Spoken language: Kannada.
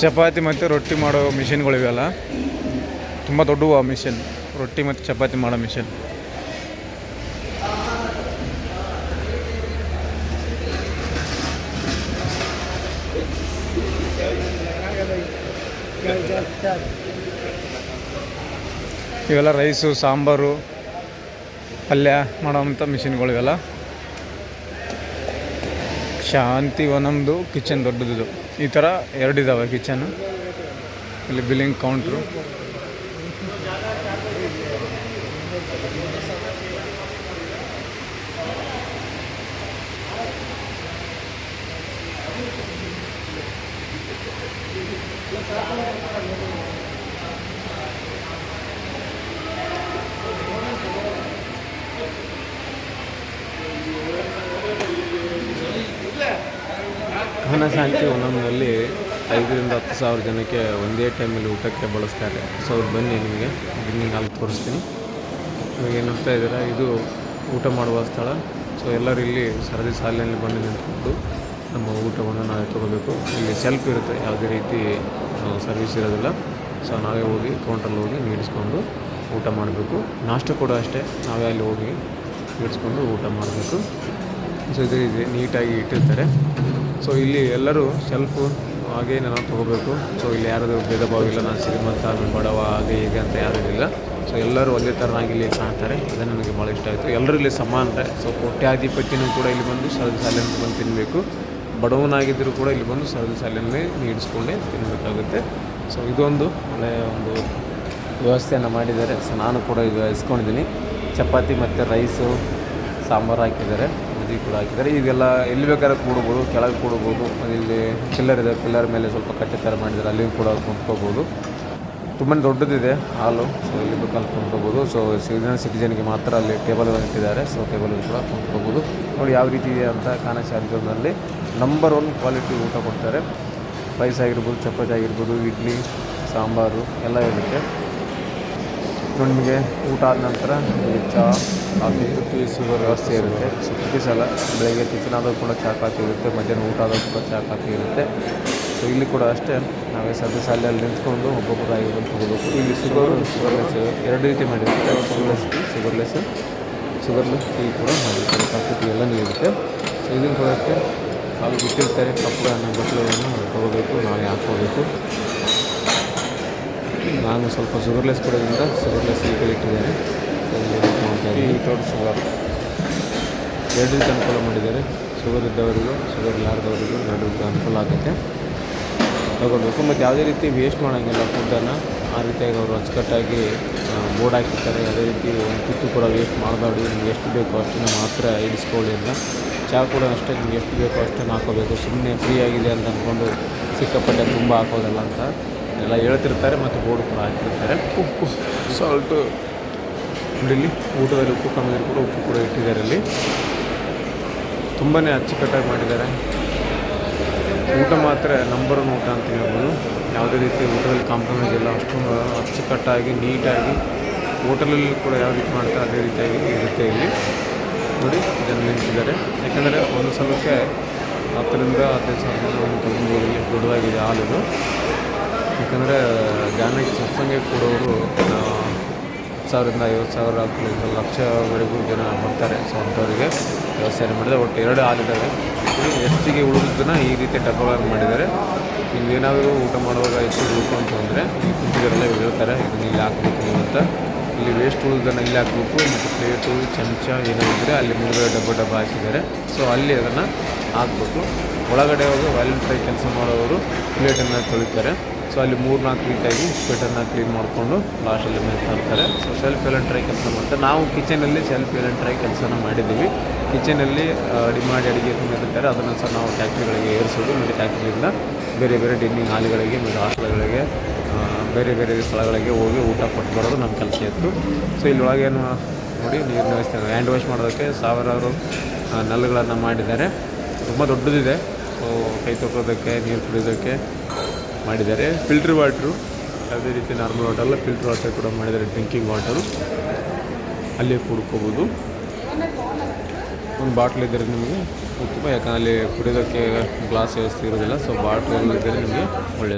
ಚಪಾತಿ ಮತ್ತು ರೊಟ್ಟಿ ಮಾಡೋ ಮಿಷಿನ್ಗಳಿವೆಲ್ಲ ತುಂಬ ದೊಡ್ಡವು ಆ ಮಿಷಿನ್. ರೊಟ್ಟಿ ಮತ್ತು ಚಪಾತಿ ಮಾಡೋ ಮಿಷಿನ್. ಇವೆಲ್ಲ ರೈಸು, ಸಾಂಬಾರು, ಪಲ್ಯ ಮಾಡೋವಂಥ ಮಿಷಿನ್ಗಳಿವೆಲ್ಲ ಶಾಂತಿ ಒಂದೊಂದು ಕಿಚನ್ ದೊಡ್ಡದು ಈ ಥರ ಎರಡಿದ್ದಾವೆ ಕಿಚನ್ ಇಲ್ಲಿ ಬಿಲ್ಲಿಂಗ್ ಕೌಂಟ್ರು ಶಾಂತಿ ಒಂದೊಂದರಲ್ಲಿ ಐದರಿಂದ ಹತ್ತು ಸಾವಿರ ಜನಕ್ಕೆ ಒಂದೇ ಟೈಮಲ್ಲಿ ಊಟಕ್ಕೆ ಬಳಸ್ತಾರೆ. ಸೊ, ಅವ್ರು ಬನ್ನಿ ನಿಮಗೆ. ಬಿಲ್ಲಿಂಗ್ ಅಲ್ಲಿ ತೋರಿಸ್ತೀನಿ. ನಿಮಗೆ ನೋಡ್ತಾ ಇದ್ದೀರಾ? ಇದು ಊಟ ಮಾಡುವ ಸ್ಥಳ. ಸೊ, ಎಲ್ಲರೂ ಇಲ್ಲಿ ಸರದಿ ಸಾಲಿನಲ್ಲಿ ಬಂದು ನಿಂತ್ಕೊಂಡು ನಮ್ಮ ಊಟವನ್ನು ನಾವೇ ತೊಗೋಬೇಕು. ಇಲ್ಲಿ ಸೆಲ್ಫ್ ಇರುತ್ತೆ. ಯಾವುದೇ ರೀತಿ ಸರ್ವಿಸ್ ಇರೋದಿಲ್ಲ. ಸೊ, ನಾವೇ ಹೋಗಿ ಕೌಂಟ್ರಲ್ಲಿ ಹೋಗಿ ನೀಡಿಸ್ಕೊಂಡು ಊಟ ಮಾಡಬೇಕು. ನಾಷ್ಟ ಕೂಡ ಅಷ್ಟೇ. ನಾವೇ ಅಲ್ಲಿ ಹೋಗಿ ನೀಡಿಸ್ಕೊಂಡು ಊಟ ಮಾಡಬೇಕು. ಸೊ ಇದು ಇದೆ, ನೀಟಾಗಿ ಇಟ್ಟಿರ್ತಾರೆ. ಸೊ ಇಲ್ಲಿ ಎಲ್ಲರೂ ಸೆಲ್ಫು ಹಾಗೆ ನಾನು ತೊಗೋಬೇಕು. ಸೊ ಇಲ್ಲಿ ಯಾರಾದರೂ ಭೇದ ಭಾವ ಇಲ್ಲ ನಾನು ಶ್ರೀಮಂತ ಬಡವ, ಹಾಗೆ ಹೀಗೆ ಅಂತ ಯಾರೂ ಇಲ್ಲ ಸೊ ಎಲ್ಲರೂ ಒಂದೇ ಥರನಾಗಿ ಇಲ್ಲಿ ಕಾಣ್ತಾರೆ. ಅದೇ ನನಗೆ ಭಾಳ ಇಷ್ಟ ಆಯಿತು. ಎಲ್ಲರೂ ಇಲ್ಲಿ ಸಮಾನತೆ ಸೊ ಕೋಟ್ಯಾಧಿಪತಿನೂ ಕೂಡ ಇಲ್ಲಿ ಬಂದು ಸರದಿ ಸಾಲಿನಲ್ಲಿ ಬಂದು ತಿನ್ನಬೇಕು ಬಡವನಾಗಿದ್ದರೂ ಕೂಡ ಇಲ್ಲಿ ಬಂದು ಸರದಿ ಸಾಲಿನಲ್ಲಿ ನೀಡಿಸ್ಕೊಂಡೇ ತಿನ್ನಬೇಕಾಗುತ್ತೆ ಸೊ ಇದೊಂದು ಒಳ್ಳೆಯ ಒಂದು ವ್ಯವಸ್ಥೆಯನ್ನು ಮಾಡಿದ್ದಾರೆ. ಸೊ ನಾನು ಕೂಡ ಇದು ಇಸ್ಕೊಂಡಿದ್ದೀನಿ. ಚಪಾತಿ ಮತ್ತು ರೈಸು ಸಾಂಬಾರು ಹಾಕಿದ್ದಾರೆ. ಮುದಿ ಕೂಡ ಹಾಕಿದ್ದಾರೆ. ಇದೆಲ್ಲ ಎಲ್ಲಿ ಬೇಕಾದ್ರೆ ಕೂಡಬಹುದು ಕೆಳಗೆ ಕೂಡಬಹುದು ಇಲ್ಲಿ ಪಿಲ್ಲರ್ ಇದೆ, ಪಿಲ್ಲರ್ ಮೇಲೆ ಸ್ವಲ್ಪ ಕಟ್ಟೆ ಥರ ಮಾಡಿದ್ದಾರೆ ಅಲ್ಲಿ ಕೂಡ ಕುಂತ್ಕೋಬೋದು. ತುಂಬಾ ದೊಡ್ಡದಿದೆ ಹಾಲು ಸೊ ಇಲ್ಲಿ ಬೇಕಾದ್ರೆ ಕುಂತ್ಕೋಬೋದು. ಸೊ ಸಿಟಿಜನ್ ಸಿಟಿಜನ್ಗೆ ಮಾತ್ರ ಅಲ್ಲಿ ಟೇಬಲ್ ಇಟ್ಟಿದ್ದಾರೆ ಸೊ ಟೇಬಲ್ ಕೂಡ ಕುಂತ್ಕೋಬೋದು. ನೋಡಿ ಯಾವ ರೀತಿ ಇದೆ ಅಂತ ಕಾಣಿಸಲ್ಲಿ ನಂಬರ್ ಒನ್ ಕ್ವಾಲಿಟಿ ಊಟ ಕೊಡ್ತಾರೆ. ರೈಸ್ ಆಗಿರ್ಬೋದು, ಚಪಾತಿ ಆಗಿರ್ಬೋದು, ಇಡ್ಲಿ, ಸಾಂಬಾರು ಎಲ್ಲ ಇರುತ್ತೆ. ನೋಡಿ ನಿಮಗೆ ಊಟ ಆದ ನಂತರ ಚಹಾ ಕಾಫಿ ಟೀ ವ್ಯವಸ್ಥೆ ಇರುತ್ತೆ. ಸೊ ಸಲ ಬೆಳಗ್ಗೆ ಟಿಫಿನ್ ಆದರೂ ಕೂಡ ಚಹಾ ಕಾಫಿ ಇರುತ್ತೆ. ಮಧ್ಯಾಹ್ನ ಊಟ ಆದರೂ ಕೂಡ ಚಹಾ ಕಾಫಿ ಇರುತ್ತೆ. ಸೊ ಇಲ್ಲಿ ಕೂಡ ಅಷ್ಟೇ ನಾವೇ ಸದ್ಯ ಸಾಲೆಯಲ್ಲಿ ನಿಂತ್ಕೊಂಡು ಒಬ್ಬೊಬ್ಬರಾಗಿ ಬಂದು ತೊಗೋಬೇಕು ಇಲ್ಲಿ ಶುಗರ್ ಶುಗರ್ಲೆಸ್ ಎರಡು ರೀತಿ ಮಾಡಿರುತ್ತೆ sugarless tea sugarless sugarless tea ಕೂಡ ಮಾಡಿರ್ತಾರೆ. ಕಾಫಿ ಟೀ ಎಲ್ಲ ನೀಡುತ್ತೆ ಸೊ ಇದನ್ನು ಕೂಡ ಅಷ್ಟೇ ಅವ್ರು ಬಿಟ್ಟಿರ್ತಾರೆ ಕಪ್ಪುಗಳನ್ನು ಬಟ್ಟಲುಗಳನ್ನು ತೊಗೋಬೇಕು ನಾವೇ ಹಾಕ್ಕೋಬೇಕು ನಾನು ಸ್ವಲ್ಪ ಶುಗರ್ಲೆಸ್ ಕೊಡೋದ್ರಿಂದ ಶುಗರ್ಲೆಸ್ ಈ ಇಟ್ಟಿದ್ದಾರೆ. ಈ ಶುಗರ್. ಎರಡು ರೀತಿ ಅನುಕೂಲ ಮಾಡಿದ್ದಾರೆ. ಶುಗರ್ ಇದ್ದವರಿಗೂ ಶುಗರ್ ಇಲ್ಲಾರ್ದವರಿಗೂ ಎರಡು ರೀತಿ ಅನುಕೂಲ ಆಗುತ್ತೆ. ತಗೊಳ್ಬೇಕು ಮತ್ತು ಯಾವುದೇ ರೀತಿ ವೇಸ್ಟ್ ಮಾಡೋಂಗಿಲ್ಲ ಫುಡ್ಡನ್ನು. ಆ ರೀತಿಯಾಗಿ ಅವರು ಅಚ್ಚುಕಟ್ಟಾಗಿ ಬೋರ್ಡ್ ಹಾಕಿರ್ತಾರೆ. ಯಾವುದೇ ರೀತಿ ಒಂದು ತುತ್ತು ಕೂಡ ವೇಸ್ಟ್ ಮಾಡಬಾರ್ದು. ನಿಮ್ಗೆ ಎಷ್ಟು ಬೇಕೋ ಅಷ್ಟನ್ನು ಮಾತ್ರ ಇಡಿಸ್ಕೊಳ್ಳಿ ಅಂತ. ಚಹಾ ಕೂಡ ಅಷ್ಟೇ ನಿಮ್ಗೆ ಎಷ್ಟು ಬೇಕೋ ಅಷ್ಟನ್ನು ಹಾಕೋಬೇಕು. ಸುಮ್ಮನೆ ಫ್ರೀ ಆಗಿದೆ ಅಂತ ಅಂದ್ಕೊಂಡು ಸಿಕ್ಕಾಪಟ್ಟೆ ತುಂಬ ಹಾಕೋದಲ್ಲ ಅಂತ. ಎಲ್ಲ ಹೇಳ್ತಿರ್ತಾರೆ ಮತ್ತು ಬೋರ್ಡ್ ಕೂಡ ಹಾಕಿರ್ತಾರೆ. ಉಪ್ಪು ಸಾಲ್ಟು ಇಲ್ಲಿ ಊಟದಲ್ಲಿ ಉಪ್ಪು ಕಮ್ಮಿ ಕೂಡ ಉಪ್ಪು ಕೂಡ ಇಟ್ಟಿದ್ದಾರೆ ಇಲ್ಲಿ ತುಂಬಾ ಅಚ್ಚುಕಟ್ಟಾಗಿ ಮಾಡಿದ್ದಾರೆ. ಊಟ ಮಾತ್ರ ನಂಬರ್ ಊಟ ಅಂತ ಹೇಳ್ಬೋದು. ಯಾವುದೇ ರೀತಿ ಊಟದಲ್ಲಿ ಕಾಂಪ್ರಮೈಸ್ ಇಲ್ಲ. ಅಷ್ಟೊಂದು ಅಚ್ಚುಕಟ್ಟಾಗಿ ನೀಟಾಗಿ ಹೋಟೆಲಲ್ಲಿ ಕೂಡ ಯಾವ ರೀತಿ ಮಾಡ್ತಾರೆ ಅದೇ ರೀತಿಯಾಗಿ ಇರುತ್ತೆ ಇಲ್ಲಿ. ನೋಡಿ ಜನ ನಿಂತಿದ್ದಾರೆ ಯಾಕೆಂದರೆ ಒಂದು ಸಲಕ್ಕೆ ಹತ್ತರಿಂದ ಹದಿನೈದು ಸಾವಿರ ಒಂದು ತೊಗೊಂಬೋದು ದೊಡ್ಡದಾಗಿದೆ ಹಾಲಿದು ಯಾಕಂದರೆ ಜಾನಕ್ಕೆ ಸತ್ಸಂಗ ಕೊಡೋರು ಸಾವಿರದಿಂದ ಐವತ್ತು ಸಾವಿರ ಹತ್ತು ಲಕ್ಷವರೆಗೂ ಜನ ಬರ್ತಾರೆ ಸೊ ಅಂಥವ್ರಿಗೆ ವ್ಯವಸ್ಥೆಯನ್ನು ಮಾಡಿದರೆ ಒಟ್ಟು ಎರಡು ಹಾಲಿದ್ದಾವೆ ಎಷ್ಟಿಗೆ ಉಳಿದನ್ನ ಈ ರೀತಿ ಡಬ್ಬಗಳನ್ನು ಮಾಡಿದ್ದಾರೆ. ನೀವೇನಾದರೂ ಊಟ ಮಾಡುವಾಗ ಹೆಚ್ಚಿಗೆ ಬೇಕು ಅಂತಂದರೆ ಈ ಕುಂಟಿಗರೆಲ್ಲ ಹೇಳ್ತಾರೆ, ಇದನ್ನ ಇಲ್ಲಿ ಹಾಕಬೇಕು ನೀವು ಅಂತ. ಇಲ್ಲಿ ವೇಸ್ಟ್ ಉಳಿದನ್ನು ಇಲ್ಲಿ ಹಾಕಬೇಕು, ಮತ್ತು ಪ್ಲೇಟು ಚಮಚ ಏನಿದ್ರೆ ಅಲ್ಲಿ ಮುಂದೆ ಡಬ್ಬ ಡಬ್ಬ ಹಾಕಿದ್ದಾರೆ. ಸೊ ಅಲ್ಲಿ ಅದನ್ನು ಹಾಕ್ಬೇಕು. ಒಳಗಡೆ ಹೋಗಿ ವಾಲ್ಯೂಮ್ ಫ್ರೈ ಕೆಲಸ ಮಾಡೋರು ಪ್ಲೇಟನ್ನು ತೊಳಿತಾರೆ. ಸೊ ಅಲ್ಲಿ ಮೂರು ನಾಲ್ಕು ರೀತಿಯಾಗಿ ಸ್ವೆಟರ್ನ ಕ್ಲೀನ್ ಮಾಡಿಕೊಂಡು ಲಾಸ್ಟಲ್ಲಿ ಮೇಲೆ ತರ್ತಾರೆ. ಸೊ ಸೆಲ್ಫ್ ಎಲೆಂಟ್ ಟ್ರೈ ಕೆಲಸ ಮಾಡ್ತಾರೆ. ನಾವು ಕಿಚನಲ್ಲಿ ಸೆಲ್ಫ್ ಎಲೆಂಟ್ ಟ್ರೈ ಕೆಲಸನ ಮಾಡಿದ್ದೀವಿ. ಕಿಚನಲ್ಲಿ ರೆಡಿ ಮಾಡಿ ಅಡುಗೆ ತುಂಬಿರ್ತಾರೆ ಅದನ್ನು ಸಹ ನಾವು ಟ್ಯಾಕ್ಟ್ರಿಗಳಿಗೆ ಏರಿಸೋದು. ಮತ್ತು ಟ್ಯಾಕ್ಟ್ರಿಯಿಂದ ಬೇರೆ ಬೇರೆ ಡಿನ್ನಿಂಗ್ ಹಾಲ್ಗಳಿಗೆ ಮತ್ತು ಹಾಸ್ಟೆಲ್ಗಳಿಗೆ ಬೇರೆ ಬೇರೆ ಸ್ಥಳಗಳಿಗೆ ಹೋಗಿ ಊಟ ಕೊಟ್ಟು ಬರೋದು ನಮ್ಮ ಕೆಲಸ ಇತ್ತು. ಸೊ ಇಲ್ಲೊಳಗೇನು ನೋಡಿ, ನೀರಿನ ವ್ಯವಸ್ಥೆ ಹ್ಯಾಂಡ್ ವಾಶ್ ಮಾಡೋದಕ್ಕೆ ಸಾವಿರಾರು ನಲ್ಲುಗಳನ್ನು ಮಾಡಿದ್ದಾರೆ. ತುಂಬ ದೊಡ್ಡದಿದೆ. ಸೊ ಕೈ ತೊಗೊಳೋದಕ್ಕೆ ನೀರು ಕುಡಿಯೋದಕ್ಕೆ ಮಾಡಿದ್ದಾರೆ. ಫಿಲ್ಟರ್ ವಾಟ್ರು ಯಾವುದೇ ರೀತಿ ನಾರ್ಮಲ್ ವಾಟರ್ ಅಲ್ಲ ಫಿಲ್ಟರ್ ವಾಟರ್ ಕೂಡ ಮಾಡಿದ್ದಾರೆ ಡ್ರಿಂಕಿಂಗ್ ವಾಟರು ಅಲ್ಲೇ ಕುಡ್ಕೋಬೋದು. ಒಂದು ಬಾಟ್ಲ್ ಇದ್ದರೆ ನಿಮಗೆ ಉತ್ತಮ, ಯಾಕಂದರೆ ಅಲ್ಲಿ ಕುಡಿಯೋದಕ್ಕೆ ಗ್ಲಾಸ್ ವ್ಯವಸ್ಥೆ ಇರೋದಿಲ್ಲ ಸೊ ಬಾಟ್ಲ್ ಇದ್ದರೆ ನಿಮಗೆ ಒಳ್ಳೆಯದು.